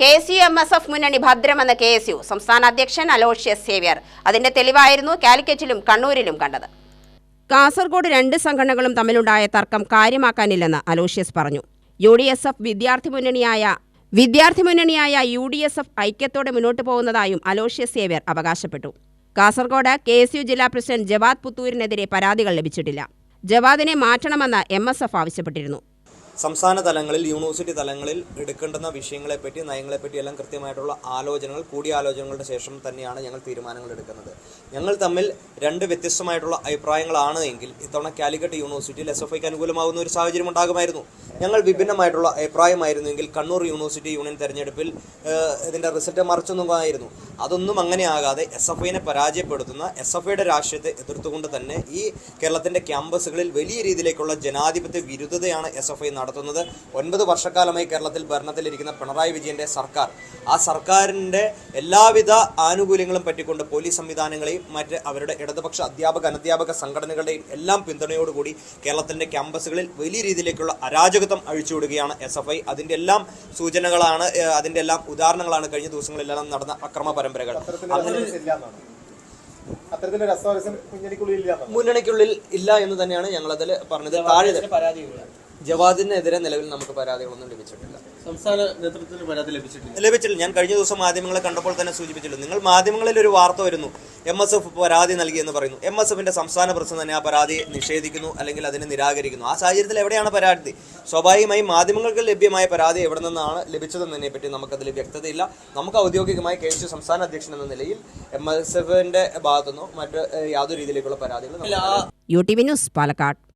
K U M S F മുന്നണി ഭദ്രമെന്ന K S U സംസ്ഥാന അധ്യക്ഷൻ അലോഷ്യസ് സേവ്യർ അതിന്റെ തെളിവായിരുന്നു കാലിക്കറ്റിലും കണ്ണൂരിലും കണ്ടത്. കാസർഗോഡ് രണ്ട് സംഘടനകളും തമ്മിലുണ്ടായ തർക്കം കാര്യമാക്കാനില്ലെന്ന് അലോഷ്യസ് പറഞ്ഞു. യു ഡി എസ് എഫ് വിദ്യാർത്ഥി മുന്നണിയായ വിദ്യാർത്ഥി മുന്നണിയായ യു ഡി എസ് എഫ് ഐക്യത്തോടെ മുന്നോട്ടു പോകുന്നതായും അലോഷ്യസ് സേവ്യർ അവകാശപ്പെട്ടു. കാസർഗോഡ് കെ എസ് യു ജില്ലാ പ്രസിഡന്റ് ജവാദ് പുത്തൂരിനെതിരെ പരാതികൾ ലഭിച്ചിട്ടില്ല. ജവാദിനെ മാറ്റണമെന്ന് എം എസ് എഫ് ആവശ്യപ്പെട്ടിരുന്നു. സംസ്ഥാന തലങ്ങളിൽ യൂണിവേഴ്സിറ്റി തലങ്ങളിൽ എടുക്കേണ്ടുന്ന വിഷയങ്ങളെപ്പറ്റി നയങ്ങളെപ്പറ്റി എല്ലാം കൃത്യമായിട്ടുള്ള ആലോചനകൾ കൂടിയാലോചനകളുടെ ശേഷം തന്നെയാണ് ഞങ്ങൾ തീരുമാനങ്ങൾ എടുക്കുന്നത്. ഞങ്ങൾ തമ്മിൽ രണ്ട് വ്യത്യസ്തമായിട്ടുള്ള അഭിപ്രായങ്ങളാണ് എങ്കിൽ ഇത്തവണ കാലിക്കറ്റ് യൂണിവേഴ്സിറ്റിയിൽ എസ് എഫ് ഐക്ക് അനുകൂലമാകുന്ന ഒരു സാഹചര്യം ഉണ്ടാകുമായിരുന്നു. ഞങ്ങൾ വിഭിന്നമായിട്ടുള്ള അഭിപ്രായമായിരുന്നെങ്കിൽ കണ്ണൂർ യൂണിവേഴ്സിറ്റി യൂണിയൻ തെരഞ്ഞെടുപ്പിൽ ഇതിന്റെ റിസൾട്ട് മറിച്ചൊന്നുമായിരുന്നു. അതൊന്നും അങ്ങനെ ആകാതെ എസ് എഫ് ഐനെ പരാജയപ്പെടുത്തുന്ന എസ് എഫ് ഐയുടെ രാഷ്ട്രീയത്തെ എതിർത്തുകൊണ്ട് തന്നെ ഈ കേരളത്തിന്റെ ക്യാമ്പസുകളിൽ വലിയ രീതിയിലേക്കുള്ള ജനാധിപത്യ വിരുദ്ധതയാണ് എസ് എഫ് ഐ നടത്തുന്നത്. ഒൻപത് വർഷക്കാലമായി കേരളത്തിൽ ഭരണത്തിലിരിക്കുന്ന പിണറായി വിജയന്റെ സർക്കാർ. ആ സർക്കാരിന്റെ എല്ലാവിധ ആനുകൂല്യങ്ങളും പറ്റിക്കൊണ്ട് പോലീസ് സംവിധാനങ്ങളെയും മറ്റ് അവരുടെ ഇടതുപക്ഷ അധ്യാപക അനധ്യാപക സംഘടനകളുടെയും എല്ലാം പിന്തുണയോടുകൂടി കേരളത്തിന്റെ ക്യാമ്പസുകളിൽ വലിയ രീതിയിലേക്കുള്ള അരാജകത്വം അഴിച്ചുവിടുകയാണ് എസ് എഫ് ഐ. അതിന്റെ എല്ലാം സൂചനകളാണ് അതിന്റെ എല്ലാം ഉദാഹരണങ്ങളാണ് കഴിഞ്ഞ ദിവസങ്ങളിലെല്ലാം നടന്ന അക്രമ പരമ്പരകൾ. ഇല്ല മുന്നണിക്കുള്ളിൽ ഇല്ല എന്ന് തന്നെയാണ് ഞങ്ങളതിൽ പറഞ്ഞത്. താഴെ ജവാദിനെതിരെ നിലവിൽ നമുക്ക് പരാതികളൊന്നും ലഭിച്ചിട്ടില്ല. സംസ്ഥാന നേതൃത്വത്തിന് പരാതി ലഭിച്ചിട്ടില്ല. ലഭിച്ചില്ല. ഞാൻ കഴിഞ്ഞ ദിവസം മാധ്യമങ്ങളെ കണ്ടപ്പോൾ തന്നെ സൂചിപ്പിച്ചില്ല നിങ്ങൾ മാധ്യമങ്ങളിൽ ഒരു വാർത്ത വരുന്നു. എം എസ് എഫ് പരാതി നൽകി എന്ന് പറയുന്നു. എം എസ് എഫിന്റെ സംസ്ഥാന പ്രസിഡന്റ് തന്നെ ആ പരാതി നിഷേധിക്കുന്നു അല്ലെങ്കിൽ അതിനെ നിരാകരിക്കുന്നു. ആ സാഹചര്യത്തിൽ എവിടെയാണ് പരാതി? സ്വാഭാവികമായി മാധ്യമങ്ങൾക്ക് ലഭ്യമായ പരാതി എവിടെ നിന്നാണ് ലഭിച്ചതെന്നതിനെ പറ്റി നമുക്കതിൽ വ്യക്തതയില്ല. നമുക്ക് ഔദ്യോഗികമായി കെ എസ് സംസ്ഥാന അധ്യക്ഷൻ എന്ന നിലയിൽ എം എസ് എഫിന്റെ ഭാഗത്തുനിന്നോ മറ്റ് യാതൊരു രീതിയിലേക്കുള്ള പരാതികൾ U T V news Palakkad.